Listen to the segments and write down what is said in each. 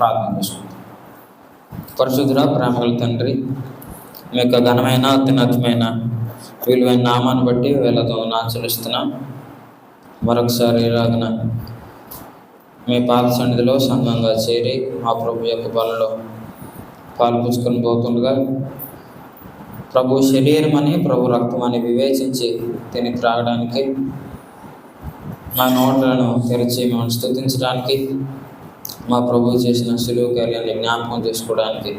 ప్రార్థన చేసుకుంటాం. పరిశుద్ధుడ ప్రేమగల తండ్రి మీ యొక్క ఘనమైన అత్యున్నతమైన విలువైన నామాన్ని బట్టి వీళ్ళతో నాచరిస్తున్నాం మరొకసారి రాగిన మీ పాద సన్నిధిలో సంఘంగా చేరి మా ప్రభు యొక్క బలలో పాల్పుచ్చుకొని పోతుండగా ప్రభు శరీరం అని ప్రభు రక్తం అని వివేచించి తిని త్రాగడానికి మా నోట్లను తెరిచి మేము స్థుతించడానికి మా ప్రభు చేసిన సులువు కార్యాన్ని జ్ఞాపకం చేసుకోవడానికి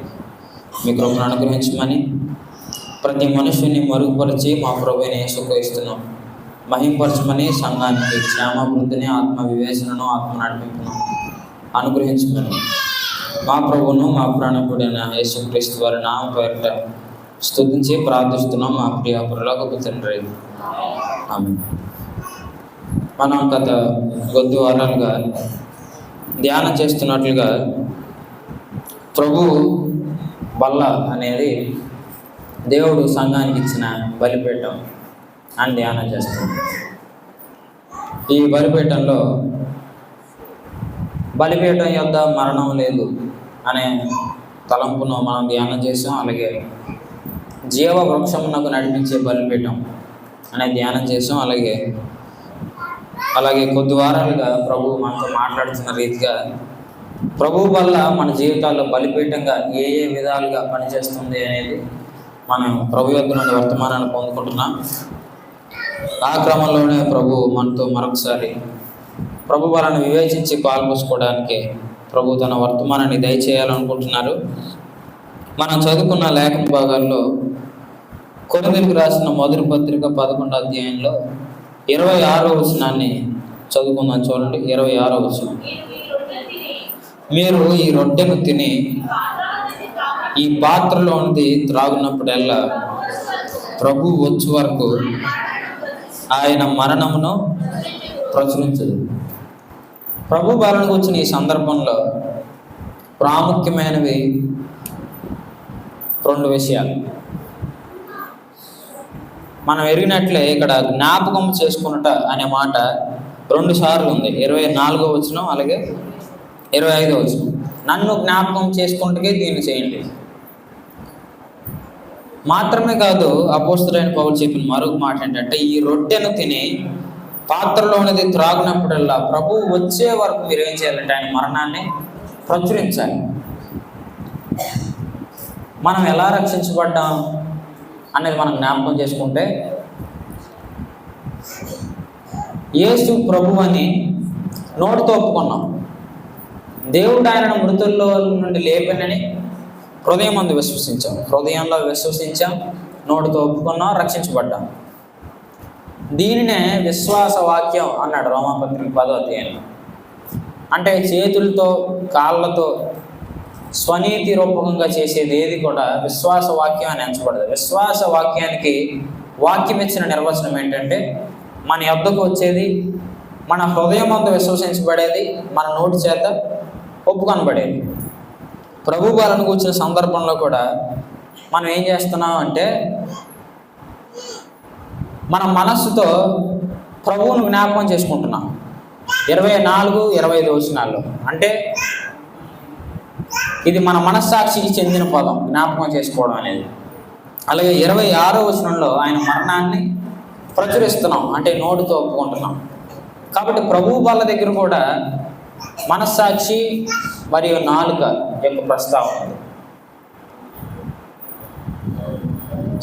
మీ కృపను అనుగ్రహించమని ప్రతి మనుషుని మరుగుపరిచి మా ప్రభుని యేసుక్రీస్తున్నాం మహింపరచమని సంఘానికి క్షేమాభివృద్ధిని ఆత్మ వివేచనను ఆత్మ నడిపింపును అనుగ్రహించమని మా ప్రభువును మా ప్రాణకుడైన యేసుక్రీస్తు వారి నామ పేరిట స్తుతించి ప్రార్థిస్తున్నాం. మా ప్రియ పురలోకపు తండ్రి. ఆమె మనం గత కొద్ది వారాలుగా ధ్యానం చేస్తున్నట్లుగా ప్రభు బల్ల అనేది దేవుడు సంఘానికి ఇచ్చిన బలిపీఠం అని ధ్యానం చేస్తుంది. ఈ బలిపీఠంలో బలిపీఠం యొద్ద మరణం లేదు అనే తలంపును మనం ధ్యానం చేసాం అలాగే జీవ వృక్షమునకు నడిపించే బలిపీఠం అనే ధ్యానం చేసాం అలాగే అలాగే కొద్ది వారాలుగా ప్రభు మనతో మాట్లాడుతున్న రీతిగా ప్రభు వల్ల మన జీవితాల్లో బలిపీఠంగా ఏ ఏ విధాలుగా పనిచేస్తుంది అనేది మనం ప్రభు యొక్క నుండి వర్తమానాన్ని పొందుకుంటున్నాం. ఆ క్రమంలోనే ప్రభు మనతో మరొకసారి ప్రభు వారిని వివేచించి పాల్పోసుకోవడానికి ప్రభు తన వర్తమానాన్ని దయచేయాలనుకుంటున్నారు. మనం చదువుకున్న లేఖన భాగాల్లో కొరింథీయులకు రాసిన మొదటి పత్రిక పదకొండో అధ్యాయంలో ఇరవై ఆరో వచనాన్ని చదువుకుందాం చూడండి. ఇరవై ఆరో వచనం. మీరు ఈ రొట్టెను తిని ఈ పాత్రలోనిది త్రాగున్నప్పుడల్లా ప్రభు వచ్చే వరకు ఆయన మరణమును ప్రచురించదు. ప్రభు బాలకు వచ్చిన ఈ సందర్భంలో ప్రాముఖ్యమైనవి రెండు విషయాలు. మనం ఎరిగినట్లే ఇక్కడ జ్ఞాపకం చేసుకున్నట అనే మాట రెండు సార్లు ఉంది. ఇరవై నాలుగో వచనం అలాగే ఇరవై ఐదో వచనం. నన్ను జ్ఞాపకం చేసుకుంటే దీన్ని చేయండి. మాత్రమే కాదు అపోస్తుడైన పౌలు చెప్పిన మరొక మాట ఏంటంటే ఈ రొట్టెను తిని పాత్రలోనిది త్రాగినప్పుడల్లా ప్రభు వచ్చే వరకు మీరు ఏం చేయాలంటే ఆయన మరణాన్ని ప్రచురించాలి. మనం ఎలా రక్షించబడ్డాం? అనేది మనం జ్ఞాపకం చేసుకుంటే యేసు ప్రభు అని నోటితో ఒప్పుకున్నాం. దేవుడు ఆయనను మృతుల్లో నుండి లేపనని హృదయం అందు విశ్వసించాం. హృదయంలో విశ్వసించాం నోటితో ఒప్పుకున్నాం రక్షించబడ్డాం. దీనినే విశ్వాస వాక్యం అన్నాడు రోమాపత్రిక పదో అధ్యాయంలో. అంటే చేతులతో కాళ్ళతో స్వనీతి రూపకంగా చేసేది ఏది కూడా విశ్వాస వాక్యం అని ఎంచబడదు. విశ్వాస వాక్యానికి వాక్యం ఇచ్చిన నిర్వచనం ఏంటంటే మన యొద్దకు వచ్చేది మన హృదయం అంత విశ్వసించబడేది మన నోటి చేత ఒప్పుకొనబడేది. ప్రభు బాలను కూర్చున్న సందర్భంలో కూడా మనం ఏం చేస్తున్నాం అంటే మన మనస్సుతో ప్రభువును జ్ఞాపకం చేసుకుంటున్నాం. ఇరవై నాలుగు ఇరవై ఐదు వచనాల్లో. అంటే ఇది మన మనస్సాక్షికి చెందిన పదం జ్ఞాపకం చేసుకోవడం అనేది. అలాగే ఇరవై ఆరో వచనంలో ఆయన మరణాన్ని ప్రచురిస్తున్నాం అంటే నోటితో ఒప్పుకుంటున్నాం. కాబట్టి ప్రభు బాల దగ్గర కూడా మనస్సాక్షి మరియు నాలుక యొక్క ప్రస్తావన ఉంది.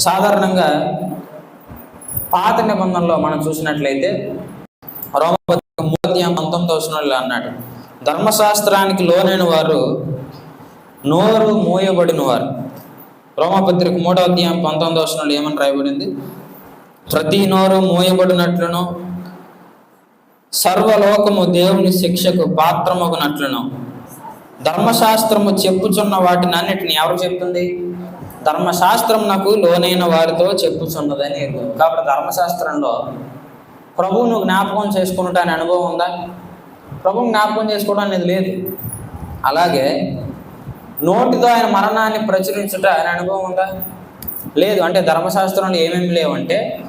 సాధారణంగా పాత నిబంధనలో మనం చూసినట్లయితే రోమపత్రిక మూడధ్యాయం పంతొమ్మిది వచనంలో అన్నాడు ధర్మశాస్త్రానికి లోనైన వారు నోరు మూయబడిన వారు రోమపత్రిక మూడో అధ్యాయం పంతొమ్మిది వచనంలో ఏమని రాయబడింది? ప్రతి నోరు మూయబడినట్లును సర్వలోకము దేవుని శిక్షకు పాత్రమగునట్లును. ధర్మశాస్త్రము చెప్పుచున్న వాటిని అన్నిటిని ఎవరు చెప్తుంది? ధర్మశాస్త్రం నాకు లోనైన వారితో చెప్పుచున్నదని కాబట్టి ధర్మశాస్త్రంలో ప్రభువును జ్ఞాపకం చేసుకున్నట్టు అనుభవం ఉందా? ప్రభు జ్ఞాపకం చేసుకోవడం అనేది లేదు. అలాగే నోటితో ఆయన మరణాన్ని ప్రచురించుట అనే అనుభవం ఉందా? లేదు. అంటే ధర్మశాస్త్రంలో ఏమేమి లేవంటే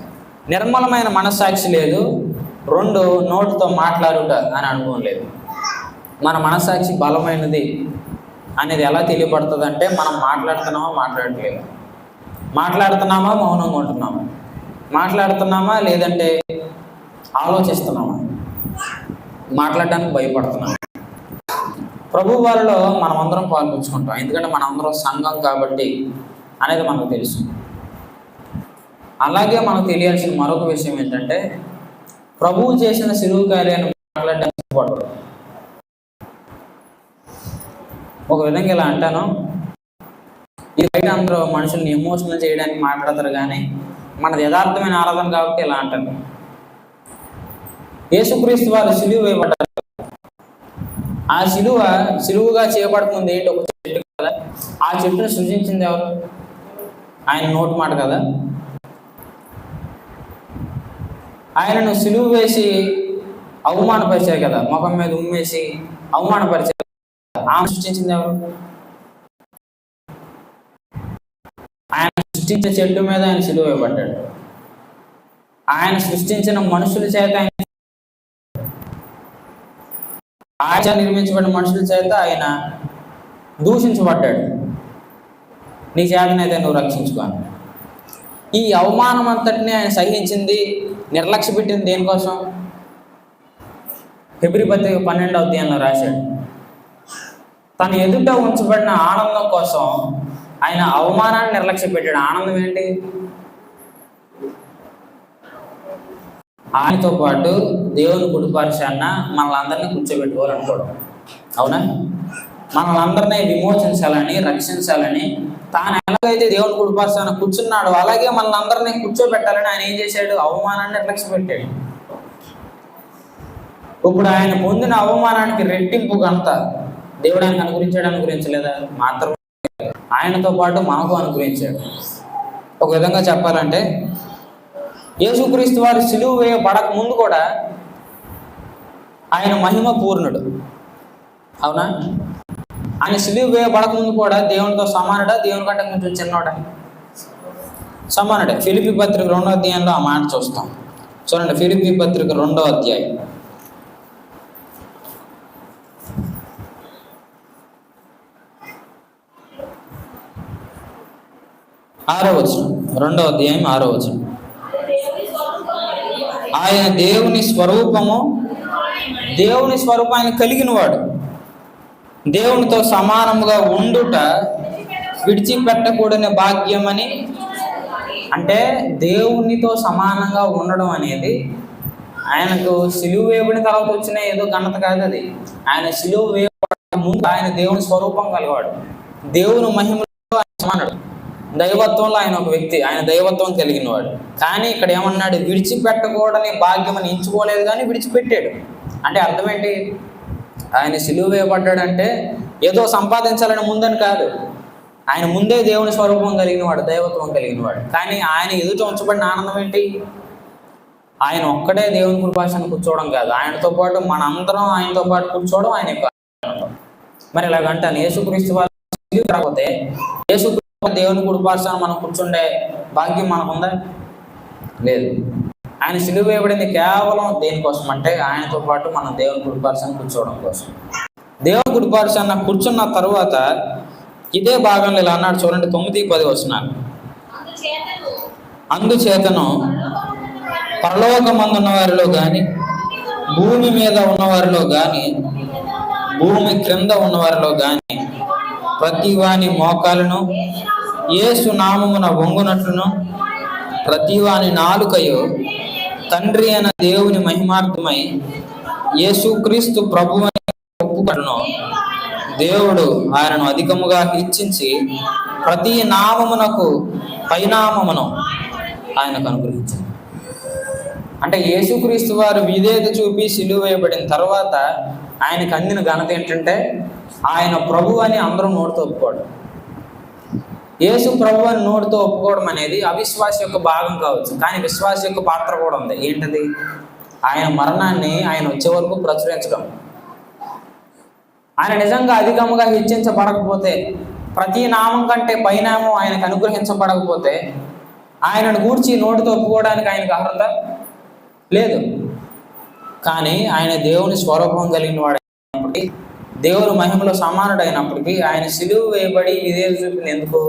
నిర్మలమైన మనస్సాక్షి లేదు. రెండు నోటితో మాట్లాడుట అని అనుభవం లేదు. మన మనస్సాక్షి బలమైనది అనేది ఎలా తెలియబడుతుంది అంటే మనం మాట్లాడుతున్నామా మాట్లాడట్లేదు మాట్లాడుతున్నామా మౌనంగా ఉంటున్నామా? మాట్లాడుతున్నామా లేదంటే ఆలోచిస్తున్నామా? మాట్లాడడానికి భయపడుతున్నాం ప్రభు వారిలో మనం అందరం పాల్పంచుకుంటాం. ఎందుకంటే మనం అందరం సంఘం కాబట్టి అనేది మనకు తెలుసు. అలాగే మనకు తెలియాల్సిన మరొక విషయం ఏంటంటే ప్రభువు చేసిన సిలువు కార్యాన్ని మాట్లాడడానికి ఇష్టపడరు ఒక విధంగా ఇలా అంటాను? ఇది బయట అందరూ మనుషుల్ని ఎమోషనల్ చేయడానికి మాట్లాడతారు కానీ మనది యథార్థమైన ఆరాధన కాబట్టి ఇలా అంటాను? యేసుక్రీస్తు వారు సిలువ వేయబడ్డారు. ఆ శిలువ శిలువుగా చేయబడకముందు ఏంటి? ఒక చెట్టు కదా. ఆ చెట్టును సృజించింది ఎవరు? ఆయన నోటి మాట కదా. ఆయనను సిలువ వేసి అవమానపరిచారు కదా. ముఖం మీద ఉమ్మేసి అవమానపరిచారు ఆమె సృష్టించింది ఎవరు? ఆయన సృష్టించిన చెట్టు మీద ఆయన సిలువ వేయబడ్డాడు. ఆయన సృష్టించిన మనుషుల చేత ఆయన ఆయన నిర్మించబడిన మనుషుల చేత ఆయన దూషించబడ్డాడు. నీ చేతనైతే నువ్వు రక్షించుకో ఈ అవమానం అంతటిని ఆయన సహించింది నిర్లక్ష్య పెట్టింది దేనికోసం? ఫిబ్రి పన్నెండవ అధ్యాయంలో రాశాడు. తన ఎదుట ఉంచబడిన ఆనందం కోసం ఆయన అవమానాన్ని నిర్లక్ష్య పెట్టాడు. ఆనందం ఏంటి? ఆయనతో పాటు దేవుని కుడిపరిశాన్న మనల్ని కూర్చోబెట్టుకోవాలనుకోవడం అవునా? మనల్ని విమోచించాలని రక్షించాలని తాను ఎలాగైతే దేవుని గుడిపరచాన కూర్చున్నాడు అలాగే మనల్ని అందరినీ కూర్చోబెట్టాలని ఆయన ఏం చేశాడు? అవమానాన్ని నిర్లక్ష్య పెట్టాడు ఇప్పుడు ఆయన పొందిన అవమానానికి రెట్టింపు ఘనత దేవుడు ఆయనకు అనుగ్రహించాడు? అనుగ్రహించలేదా? మాత్రం ఆయనతో పాటు మనకు అనుగ్రహించాడు. ఒక విధంగా చెప్పాలంటే యేసుక్రీస్తు వారు వేయ వేయబడక ముందు కూడా ఆయన మహిమ పూర్ణుడు. అవునా? ఆయన సిలువ వేయబడక ముందు కూడా దేవునితో సమానుడా? దేవుని కంటే కొంచెం చిన్నోడా? సమానుడే. ఫిలిపి పత్రిక రెండో అధ్యాయంలో ఆ మాట చూస్తాం. చూడండి ఫిలిపి పత్రిక రెండో అధ్యాయం. ఆరో వచనం. రెండో అధ్యాయం ఆరో వచనం. ఆయన దేవుని స్వరూపము దేవుని స్వరూపాన్ని కలిగిన వాడు దేవునితో సమానముగా ఉండుట విడిచిపెట్టకూడని భాగ్యమని అంటే దేవునితో సమానంగా ఉండడం అనేది ఆయనకు సిలువ వేయబడిన తర్వాత వచ్చిన ఏదో ఘనత కాదు అది. ఆయన సిలువ వేయబడిన ముందు ఆయన దేవుని స్వరూపం కలవాడు. దేవుని మహిమలో ఆయన సమానుడు. దైవత్వంలో ఆయన ఒక వ్యక్తి ఆయన దైవత్వం కలిగిన వాడు కానీ ఇక్కడ ఏమన్నాడు? విడిచిపెట్టకూడని భాగ్యం ఎంచుకోలేదు కానీ విడిచిపెట్టాడు. అంటే అర్థం ఏంటి? ఆయన సిలువ వేయబడ్డాడంటే ఏదో సంపాదించాలని ముందని కాదు. ఆయన ముందే దేవుని స్వరూపం కలిగిన వాడు దైవత్వం కలిగిన వాడు కానీ ఆయన ఎదుట ఉంచబడిన ఆనందం ఏంటి? ఆయన ఒక్కడే దేవుని కృపాసన కూర్చోవడం కాదు. ఆయనతో పాటు మన అందరం ఆయనతో పాటు కూర్చోవడం ఆయన యొక్క ఆనందం. మరి ఇలాగంటాను యేసుక్రీస్తు వాళ్ళు యేసుక్రీస్తు దేవుని కృపాసన మనం కూర్చుండే భాగ్యం మనకుందా? లేదు. ఆయన సిలువ వేయబడింది కేవలం దేనికోసం అంటే ఆయనతో పాటు మనం దేవుని కుడిపార్శాన్ని కూర్చోవడం కోసం. దేవుని కుడిపార్శాన్న కూర్చున్న తర్వాత ఇదే భాగంలో ఇలా అన్నాడు చూడండి తొమ్మిది పది వస్తున్నారు అందుచేతను పరలోకమందున్న వారిలో కానీ భూమి మీద ఉన్నవారిలో కానీ భూమి క్రింద ఉన్నవారిలో కానీ ప్రతి వాని మోకాలను ఏసు నామమున వంగునట్లును ప్రతి వాని నాలుకయు తండ్రి అయిన దేవుని మహిమార్థమై యేసుక్రీస్తు ప్రభు ఒప్పుకను దేవుడు ఆయనను అధికముగా హెచ్చించి ప్రతి నామమునకు పైనామమును ఆయనకు అనుగ్రహించారు అంటే యేసుక్రీస్తు వారు విధేయత చూపి సిలువేయబడిన తర్వాత ఆయనకు అందిన ఘనత ఏంటంటే ఆయన ప్రభు అని అందరూ నోటితో ఒప్పుకోవడం. యేసు ప్రభు అని నోటితో ఒప్పుకోవడం అనేది అవిశ్వాస యొక్క భాగం కావచ్చు కానీ విశ్వాస యొక్క పాత్ర కూడా ఉంది. ఏంటది? ఆయన మరణాన్ని ఆయన వచ్చే వరకు ప్రచురించడం. ఆయన నిజంగా అధికముగా హెచ్చించబడకపోతే ప్రతి నామం కంటే పైనామం ఆయనకు అనుగ్రహించబడకపోతే ఆయనను గూర్చి నోటితో ఒప్పుకోవడానికి ఆయనకు అర్హత లేదు. కానీ ఆయన దేవుని స్వరూపం కలిగిన వాడు అయినప్పటికీ దేవుని మహిమలో సమానుడైనప్పటికీ ఆయన సిలువు వేయబడి ఇదే చూపిన ఎందుకు?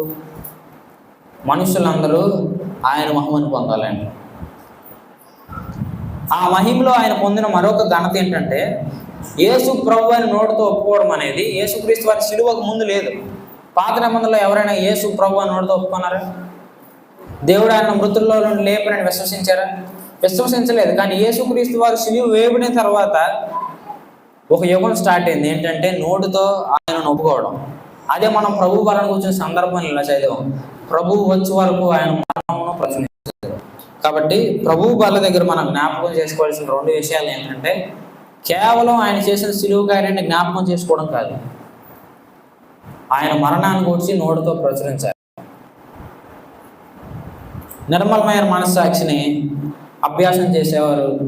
మనుషులందరూ ఆయన మహిమను పొందాలండి. ఆ మహిమలో ఆయన పొందిన మరొక ఘనత ఏంటంటే యేసు ప్రభు అని నోటితో ఒప్పుకోవడం అనేది యేసుక్రీస్తు వారి సిలువకు ముందు లేదు. పాత నిబంధనలో ఎవరైనా యేసు ప్రభు అని నోటితో ఒప్పుకున్నారా? దేవుడు ఆయన మృతుల్లో నుండి లేపనని విశ్వసించారా? విశ్వసించలేదు. కానీ యేసుక్రీస్తు వారు సిలువ వేపిన తర్వాత ఒక యుగం స్టార్ట్ అయింది. ఏంటంటే నోటితో ఆయనను ఒప్పుకోవడం అదే మనం ప్రభు వలన కూర్చున్న సందర్భం ఇలా చదివాం. ప్రభు వచ్చే వరకు ఆయన మరణమును ప్రచురించారు కాబట్టి ప్రభు బల దగ్గర మనం జ్ఞాపకం చేసుకోవాల్సిన రెండు విషయాలు ఏంటంటే కేవలం ఆయన చేసిన సిలువు కార్యాన్ని జ్ఞాపకం చేసుకోవడం కాదు. ఆయన మరణాన్ని కూర్చి నోటితో ప్రచురించారు. నిర్మలమైన మనస్సాక్షిని అభ్యాసం చేసేవారు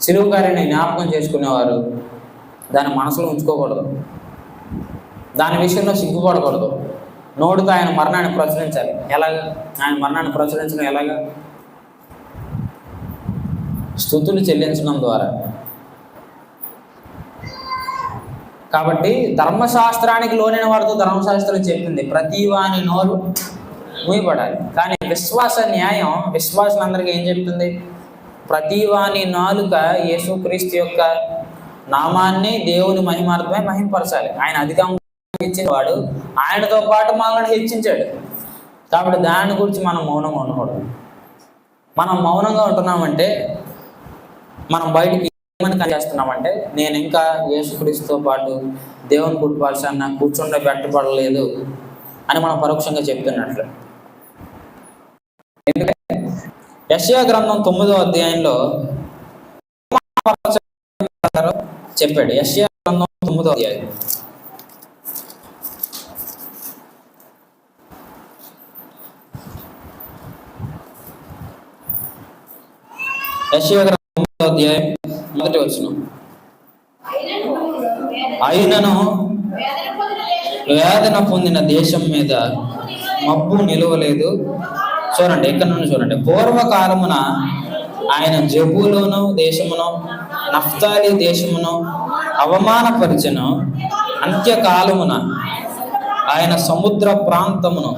సిలువు గారిని జ్ఞాపకం చేసుకునేవారు. దాన్ని మనసులో ఉంచుకోకూడదు. దాని విషయంలో సిగ్గుపడకూడదు. నోటితో ఆయన మరణాన్ని ప్రచురించాలి. ఎలాగా? ఆయన మరణాన్ని ప్రచురించడం ఎలాగా? స్థుతులు చెల్లించడం ద్వారా. కాబట్టి ధర్మశాస్త్రానికి లోనైన వారితో ధర్మశాస్త్రం చెప్పింది. ప్రతి వాని నోరు మూయపడాలి కానీ విశ్వాస న్యాయం విశ్వాసులందరికీ ఏం చెప్తుంది? ప్రతి వాని నాలుక యేసుక్రీస్తు యొక్క నామాన్ని దేవుని మహిమార్థమే మహింపరచాలి. ఆయన అధికంగా ఇచ్చినవాడు ఆయనతో పాటు మనల్ని హెచ్చించాడు. కాబట్టి దాని గురించి మనం మౌనంగా ఉండకూడదు. మనం మౌనంగా ఉంటున్నామంటే మనం బయటికి ఏమని చేస్తున్నామంటే నేను ఇంకా యేసుక్రీస్తుతో పాటు దేవుని కుటుంబాల్సిన కూర్చుండే పెట్టబడలేదు అని మనం పరోక్షంగా చెప్తున్నట్లు ఎందుకంటే యశయా గ్రంథం తొమ్మిదో అధ్యాయంలో చెప్పాడు. యశయా గ్రంథం తొమ్మిదో అధ్యాయం. యశయా గ్రంథం తొమ్మిదో అధ్యాయం మొదటి వచ్చిన అయినను వేదన పొందిన దేశం మీద మబ్బు నిలవలేదు. చూడండి ఇక్కడ నుండి చూడండి. పూర్వకాలమున ఆయన జబులోను దేశమును నఫ్తాలి దేశమును అవమానపరిచను. అంత్యకాలమున ఆయన సముద్ర ప్రాంతమును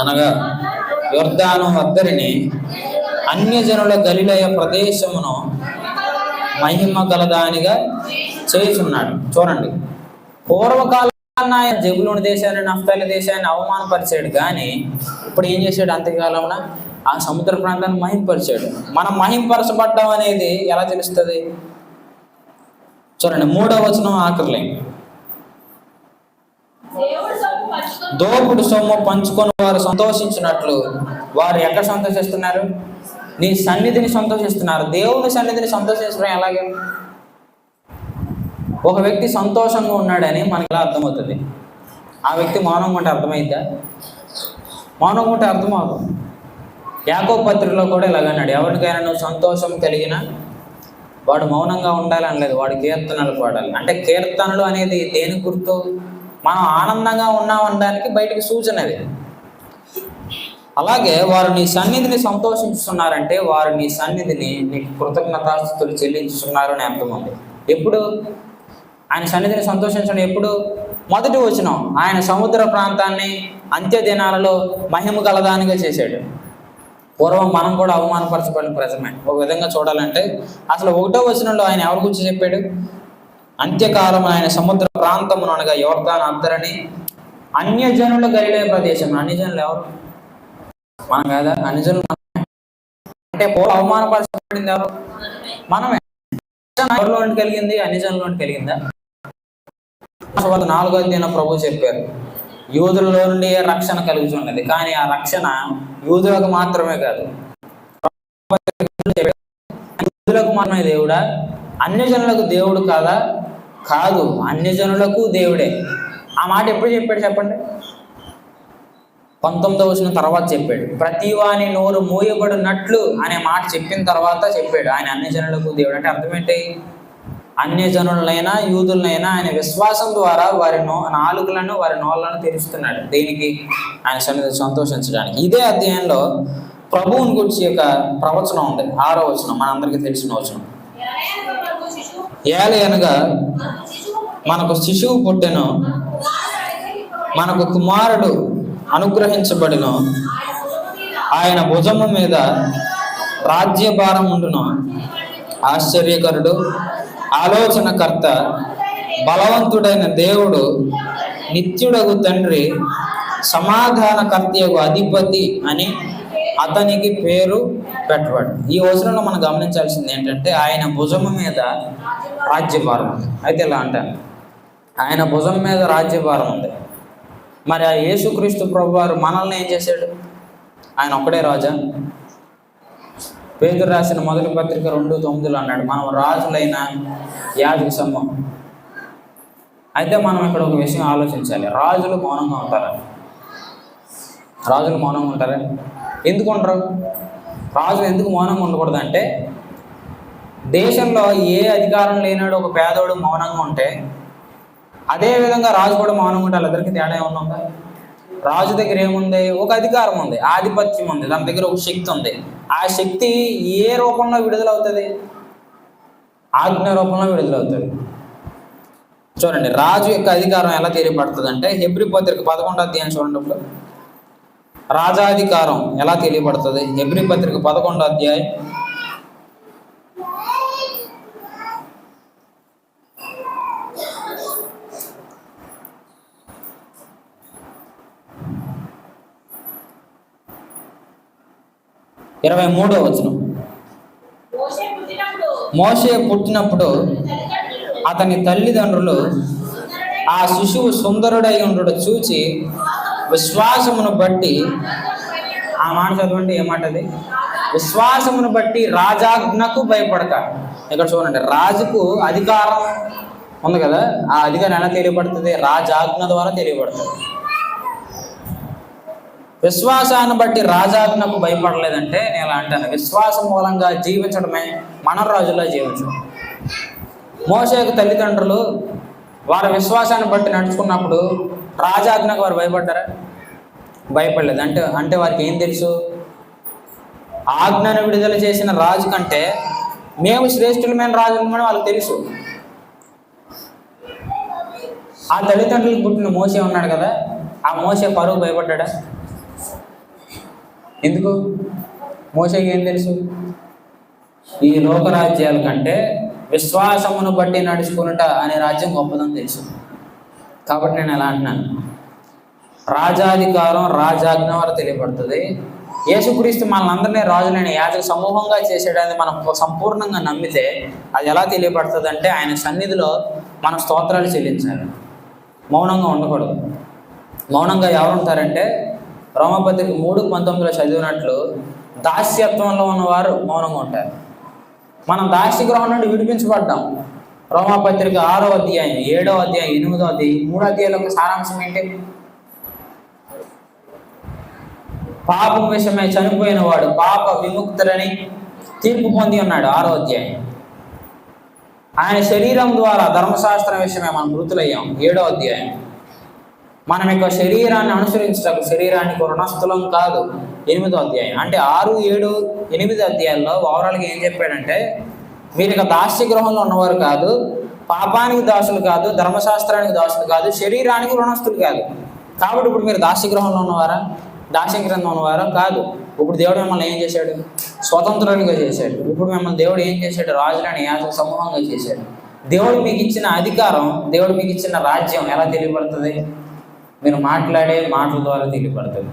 అనగా యుర్ధాను వద్దరిని అన్యజనుల గలిలయ ప్రదేశమును మహిమ గలదానిగా చేయుచున్నాడు. చూడండి పూర్వకాల ఆయన జబులోని దేశాన్ని నఫ్తాలి దేశాన్ని అవమానపరిచాడు. కానీ ఇప్పుడు ఏం చేశాడు అంత్యకాలంలో ఆ సముద్ర ప్రాంతాన్ని మహింపరిచాడు. మనం మహింపరచబడ్డం అనేది ఎలా తెలుస్తుంది? చూడండి మూడవ వచనం ఆఖరిలే. పంచుకొని దోపుడు సొమ్ము పంచుకొని వారు సంతోషించినట్లు. వారు ఎక్కడ సంతోషిస్తున్నారు? నీ సన్నిధిని సంతోషిస్తున్నారు. దేవుని సన్నిధిని సంతోషించడం ఎలాగే? ఒక వ్యక్తి సంతోషంగా ఉన్నాడని మనకి ఎలా అర్థమవుతుంది? ఆ వ్యక్తి మౌనంగా ఉంటే అర్థమైందా? మౌనంగా ఉంటే అర్థమవుతుంది యాకో పత్రికలో కూడా ఇలాగన్నాడు ఎవరికైనా నువ్వు సంతోషం కలిగిన వాడు మౌనంగా ఉండాలి అనలేదు వాడు కీర్తనలు పాడాలి. అంటే కీర్తనలు అనేది దేని గుర్తు? మనం ఆనందంగా ఉన్నామనడానికి బయటికి సూచన అది. అలాగే వారు నీ సన్నిధిని సంతోషించుతున్నారంటే వారు నీ సన్నిధిని నీకు కృతజ్ఞతాస్తులు చెల్లించుతున్నారు అని అర్థం ఉంది. ఎప్పుడు? ఆయన సన్నిధిని సంతోషించడం. ఎప్పుడు? మొదటి వచనం ఆయన సముద్ర ప్రాంతాన్ని అంత్య దినాలలో మహిమ గలదానిగా చేశాడు. పూర్వం మనం కూడా అవమానపరచబడిన ప్రజమే ఒక విధంగా చూడాలంటే అసలు ఒకటో వచనంలో ఆయన ఎవరి గురించి చెప్పాడు? అంత్యకాలం ఆయన సముద్ర ప్రాంతమును అనగా యోర్దాన్ అద్దరని అన్యజనులు గలిలే ప్రదేశం. అన్యజనులు ఎవరు? మనం కాదా? అన్యజనులు అంటే పూర్వం అవమానపరచబడింది ఎవరు? మనమే. ఎవరిలో కలిగింది? అన్యజనుల కలిగిందా? వాళ్ళు నాలుగో అధ్యాయం ప్రభు చెప్పారు యూదులలో నుండి రక్షణ కలుగుతున్నది కానీ ఆ రక్షణ యూదులకు మాత్రమే కాదు. యూదులకు మాత్రమే దేవుడా? అన్యజనులకు దేవుడు కాదా? కాదు. అన్యజనులకు దేవుడే. ఆ మాట ఎప్పుడు చెప్పాడు చెప్పండి? పంతొమ్మిదో వచ్చిన తర్వాత చెప్పాడు. ప్రతి వాని నోరు మూయబడినట్లు అనే మాట చెప్పిన తర్వాత చెప్పాడు. ఆయన అన్ని జనులకు దేవుడు అంటే అర్థం ఏంటి? అన్యజనులనైనా యూదులనైనా ఆయన విశ్వాసం ద్వారా వారి నో నాలుగులను వారి నోళ్ళను తెరుస్తున్నాడు. దేనికి? ఆయన సన్నిధి సంతోషించడానికి. ఇదే అధ్యాయంలో ప్రభువుని గురించి యొక్క ప్రవచనం ఉంది. ఆరో వచనం. మనందరికీ తెలిసిన వచనం. ఎలయనగా మనకు శిశువు ఏలి అనగా మనకు శిశువు పుట్టెను మనకు కుమారుడు అనుగ్రహించబడిన ఆయన భుజము మీద రాజ్యభారం ఉండును. ఆశ్చర్యకరుడు ఆలోచనకర్త బలవంతుడైన దేవుడు నిత్యుడగు తండ్రి సమాధానకర్తయగు అధిపతి అని అతనికి పేరు పెట్టబడి. ఈ వచనంలో మనం గమనించాల్సింది ఏంటంటే ఆయన భుజము మీద రాజ్యభారం ఉంది. అయితే ఇలా అంటాను ఆయన భుజం మీద రాజ్యభారం ఉంది. మరి ఆ యేసుక్రీస్తు ప్రభు వారు మనల్ని ఏం చేశాడు? ఆయన ఒక్కడే రాజా? పేదరు రాసిన మొదటి పత్రిక రెండు తొమ్మిదిలో అన్నాడు మనం రాజులైన యాజక సమూహం అయితే మనం ఇక్కడ ఒక విషయం ఆలోచించాలి. రాజులు మౌనంగా ఉంటారా? రాజులు మౌనంగా ఉంటారా? ఎందుకు ఉండరు రాజు ఎందుకు మౌనంగా ఉండకూడదు అంటే దేశంలో ఏ అధికారం లేనాడు ఒక పేదోడు మౌనంగా ఉంటే అదే విధంగా రాజు కూడా మౌనంగా ఉంటారు ఇద్దరికి తేడా ఏమన్నా ఉందా? రాజు దగ్గర ఏముంది? ఒక అధికారం ఉంది ఆధిపత్యం ఉంది దాని దగ్గర ఒక శక్తి ఉంది. ఆ శక్తి ఏ రూపంలో విడుదలవుతుంది? ఆజ్ఞ రూపంలో విడుదలవుతుంది. చూడండి రాజు యొక్క అధికారం ఎలా తెలియబడుతుంది అంటే హెబ్రి పత్రిక పదకొండో అధ్యాయం చూడండి ఇప్పుడు. రాజాధికారం ఎలా తెలియబడుతుంది? హెబ్రి పత్రిక పదకొండో అధ్యాయం ఇరవై మూడో వచనం. మోషే పుట్టినప్పుడు. అతని తల్లిదండ్రులు ఆ శిశువు సుందరుడై ఉండడు చూచి విశ్వాసమును బట్టి ఆ మాట చదవండి ఏమాటది విశ్వాసమును బట్టి రాజాజ్ఞకు భయపడక. ఇక్కడ చూడండి రాజుకు అధికారం ఉంది కదా? ఆ అధికారం ఎలా తెలియబడుతుంది? రాజాజ్ఞ ద్వారా తెలియబడుతుంది. విశ్వాసాన్ని బట్టి రాజాజ్ఞకు భయపడలేదంటే నేను ఇలా అంటాను. విశ్వాసం మూలంగా జీవించడమే మన రాజులా జీవించడం. మోసేకు తల్లిదండ్రులు వారి విశ్వాసాన్ని బట్టి నడుచుకున్నప్పుడు రాజాజ్ఞకు వారు భయపడ్డారా? భయపడలేదు. అంటే అంటే వారికి ఏం తెలుసు? ఆజ్ఞను విడుదల చేసిన రాజు కంటే మేము శ్రేష్ఠులమైన రాజులమని వాళ్ళకి తెలుసు. ఆ తల్లిదండ్రులకు పుట్టిన మోసే ఉన్నాడు కదా ఆ మోసే పరువు భయపడ్డా ఎందుకు? మోసకి ఏం తెలుసు? ఈ లోకరాజ్యాల కంటే విశ్వాసమును బట్టి నడుచుకునుట అనే రాజ్యం గొప్పదని తెలుసు. కాబట్టి నేను ఎలా అంటున్నాను? రాజాధికారం రాజాజ్ఞ వారు తెలియబడుతుంది. యేసుక్రీస్తు మనందరినీ రాజులైన యాజక సమూహంగా చేసేటది మనం సంపూర్ణంగా నమ్మితే అది ఎలా తెలియబడుతుంది అంటే ఆయన సన్నిధిలో మన స్తోత్రాలు చెల్లించాలి. మౌనంగా ఉండకూడదు. మౌనంగా ఎవరు ఉంటారంటే రోమపత్రిక మూడు పంతొమ్మిదిలో చదివినట్లు దాస్యత్వంలో ఉన్నవారు మౌనంగా ఉంటారు. మనం దాస్య గ్రహం నుండి విడిపించబడ్డాం. రోమాపత్రిక ఆరో అధ్యాయం ఏడో అధ్యాయం ఎనిమిదో అధ్యాయం మూడో అధ్యాయంలో సారాంశం ఏంటి? పాపం విషయమై చనిపోయిన వాడు పాప విముక్తులని తీర్పు పొంది ఉన్నాడు. ఆరో అధ్యాయం. ఆయన శరీరం ద్వారా ధర్మశాస్త్రం విషయమే మనం మృతులయ్యాం. ఏడో అధ్యాయం. మనం యొక్క శరీరాన్ని అనుసరించడం శరీరానికి రుణస్థులం కాదు. ఎనిమిదో అధ్యాయం. అంటే ఆరు ఏడు ఎనిమిది అధ్యాయాల్లో ఓవరాల్గా ఏం చెప్పాడంటే మీరు ఇక దాస్య గృహంలో ఉన్నవారు కాదు పాపానికి దాసులు కాదు ధర్మశాస్త్రానికి దాసులు కాదు శరీరానికి రుణస్థులు కాదు. కాబట్టి ఇప్పుడు మీరు దాస్య గృహంలో ఉన్నవారా? దాస్య గ్రంథం ఉన్నవారా? కాదు. ఇప్పుడు దేవుడు మిమ్మల్ని ఏం చేశాడు? స్వతంత్రునిగా చేశాడు. ఇప్పుడు మిమ్మల్ని దేవుడు ఏం చేశాడు? రాజులని యాజక సమూహంగా చేశాడు. దేవుడు మీకు ఇచ్చిన అధికారం దేవుడు మీకు ఇచ్చిన రాజ్యం ఎలా తెలియబడుతుంది? మీరు మాట్లాడే మాటల ద్వారా తెలియబడుతుంది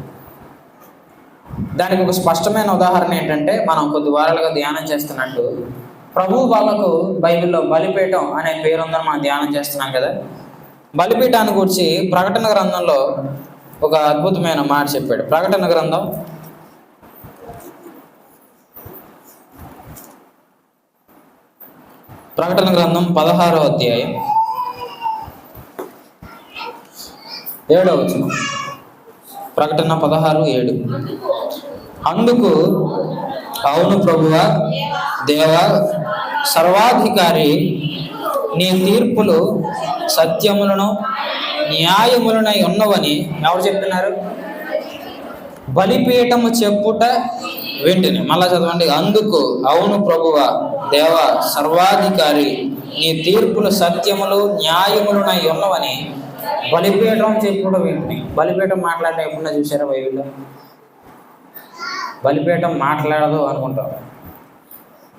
దానికి ఒక స్పష్టమైన ఉదాహరణ ఏంటంటే మనం కొద్ది వారాలుగా ధ్యానం చేస్తున్నట్టు ప్రభు వాళ్ళకు బైబిల్లో బలిపీఠం అనే పేరు ఉందని మనం ధ్యానం చేస్తున్నాం కదా. బలిపీఠాన్ని గురించి ప్రకటన గ్రంథంలో ఒక అద్భుతమైన మాట చెప్పాడు. ప్రకటన గ్రంథం ప్రకటన గ్రంథం పదహారో అధ్యాయం. ఏడవ వచనం. ప్రకటన పదహారు ఏడు. అందుకు అవును ప్రభువ దేవా సర్వాధికారి నీ తీర్పులు సత్యములను న్యాయములనై ఉన్నవని ఎవరు చెప్పినారు? బలిపీఠము చెప్పుట వెంటనే. మళ్ళా చదవండి. అందుకు అవును ప్రభువ దేవ సర్వాధికారి నీ తీర్పులు సత్యములు న్యాయములునై ఉన్నవని బలిపీఠం చెప్పుడు వీటిని బలిపీఠం మాట్లాడటం ఎప్పుడన్నా చూసారా బైబిల్లో? బలిపీఠం మాట్లాడదు అనుకుంటాం.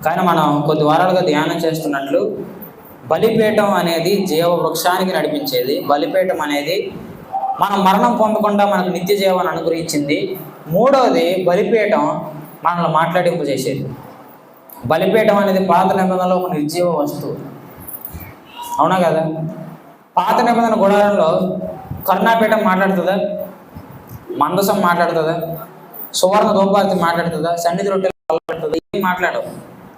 కానీ మనం కొద్ది వారాలుగా ధ్యానం చేస్తున్నట్లు బలిపీఠం అనేది జీవ వృక్షానికి నడిపించేది. బలిపీఠం అనేది మనం మరణం పొందకుండా మనకు నిత్య జీవాన్ని అనుగ్రహించింది. మూడవది బలిపీఠం మనల్ని మాట్లాడింపు చేసేది బలిపీఠం అనేది పాత నిబంధనలో ఒక నిర్జీవ వస్తువు. అవునా కదా? పాత నిబంధన గుడారంలో కరుణాపీఠం మాట్లాడుతుందా? మందసం మాట్లాడుతుందా? సువర్ణ దోపాతి మాట్లాడుతుందా? సన్నిధి రొట్టెలు మాట్లాడుతుందా? ఏం మాట్లాడవు.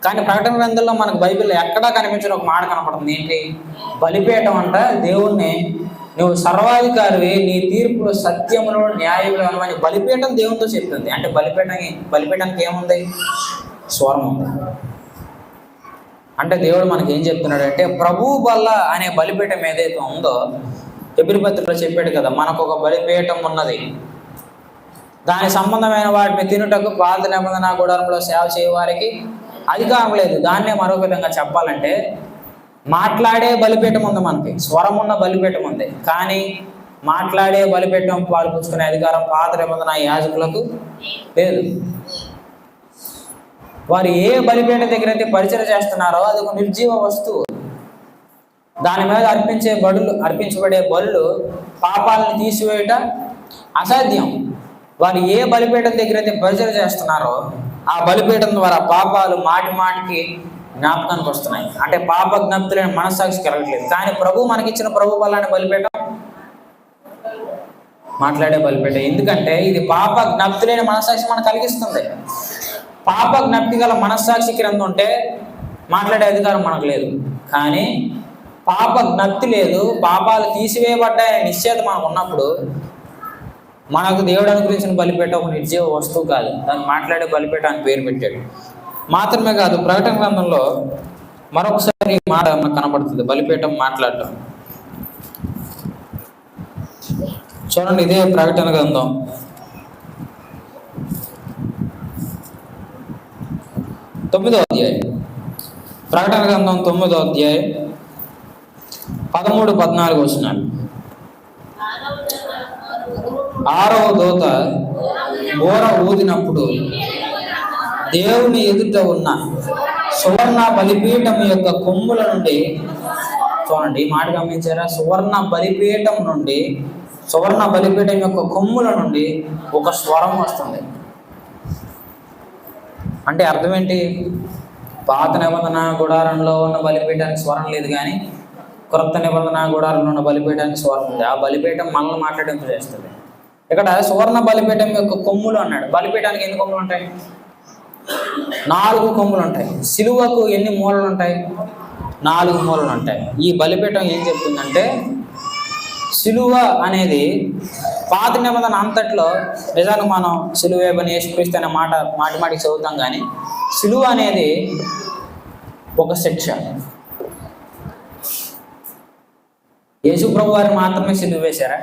కానీ ప్రకటన గ్రంథంలో మనకు బైబిల్ ఎక్కడా కనిపించిన ఒక మాట కనపడుతుంది. ఏంటి? బలిపీఠం అంట దేవుణ్ణి నువ్వు సర్వాధికారివి నీ తీర్పులు సత్యములు న్యాయములు అని బలిపీఠం దేవునితో చెప్తుంది. అంటే బలిపీఠం బలిపీఠానికి ఏముంది? స్వరం ఉంది అంటే దేవుడు మనకి ఏం చెప్తున్నాడు అంటే ప్రభు బల్ల అనే బలిపీఠం ఏదైతే ఉందో ఎబిరిపత్రిలో చెప్పాడు కదా మనకు ఒక బలిపీఠం ఉన్నది. దాని సంబంధమైన వాటిని తినుటకు పాత నిబంధన గుడారంలో సేవ చేయవారికి అధికారం లేదు. దాన్నే మరో విధంగా చెప్పాలంటే మాట్లాడే బలిపీఠం ఉంది మనకి స్వరం ఉన్న బలిపీఠం ఉంది. కానీ మాట్లాడే బలిపీఠం పాల్పుచ్చుకునే అధికారం పాత నిబంధన యాజకులకు లేదు. వారు ఏ బలిపీఠ దగ్గర అయితే పరిచయం చేస్తున్నారో అది ఒక నిర్జీవ వస్తువు. దాని మీద అర్పించే బడులు అర్పించబడే బళ్ళు పాపాలను తీసివేయట అసాధ్యం. వారు ఏ బలిపీఠం దగ్గర అయితే పరిచయం చేస్తున్నారో ఆ బలిపీఠం ద్వారా పాపాలు మాటి మాటికి జ్ఞాపకానికి వస్తున్నాయి. అంటే పాప జ్ఞప్తులైన మనస్సాక్షి కలగట్లేదు. కానీ ప్రభు మనకిచ్చిన ప్రభు బలాన్ని బలిపీఠం మాట్లాడే బలిపీఠం. ఎందుకంటే ఇది పాప జ్ఞప్తులైన మనస్సాక్షి మనకు కలిగిస్తుంది. పాప జ్ఞప్తి గల మనస్సాక్షి క్రింద ఉంటే మాట్లాడే అధికారం మనకు లేదు. కానీ పాప జ్ఞప్తి లేదు పాపాలు తీసివేయబడ్డాయని నిశ్చేత మనకు ఉన్నప్పుడు మనకు దేవుడు అనుగ్రహించిన బలిపేట ఒక నిర్జీవ వస్తువు కాదు. దాన్ని మాట్లాడే బలిపేట అని పేరు పెట్టాడు. మాత్రమే కాదు ప్రకటన గ్రంథంలో మరొకసారి మాట మనకు కనబడుతుంది. బలిపీఠం మాట్లాడటం. చూడండి ఇదే ప్రకటన గ్రంథం. తొమ్మిదో అధ్యాయం. ప్రకటన గ్రంథం తొమ్మిదో అధ్యాయం పదమూడు పద్నాలుగు వస్తున్నాడు ఆరవ దూత బోర ఊదినప్పుడు దేవుని ఎదుట ఉన్న సువర్ణ బలిపీఠం యొక్క కొమ్ముల నుండి చూడండి మాట గమనించారా? సువర్ణ బలిపీఠం నుండి సువర్ణ బలిపీఠం యొక్క కొమ్ముల నుండి ఒక స్వరం వస్తుంది. అంటే అర్థం ఏంటి పాత నిబంధన గుడారంలో ఉన్న బలిపీఠానికి స్వరం లేదు కానీ క్రొత్త నిబంధన గుడారంలో ఉన్న బలిపీఠానికి స్వరం ఉంది. ఆ బలిపీఠం మనల్ని మాట్లాడింపు చేస్తుంది. ఇక్కడ సువర్ణ బలిపీఠం యొక్క కొమ్ములు అన్నాడు. బలిపీఠానికి ఎన్ని కొమ్ములు ఉంటాయి? నాలుగు కొమ్ములు ఉంటాయి. సిలువకు ఎన్ని మూలలు ఉంటాయి? నాలుగు మూలలు ఉంటాయి. ఈ బలిపీఠం ఏం చెప్తుందంటే సిలువ అనేది పాత నిబంధన అంతట్లో నిజానికి మనం సులువేబని యేసుక్రీస్తు అనే మాట మాటి మాటికి చదువుతాం కానీ సులువ అనేది ఒక శిక్ష. యేసు ప్రభు వారు మాత్రమే సిలువ వేశారా?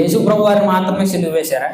యేసు ప్రభు వారు మాత్రమే సిలువ వేశారా?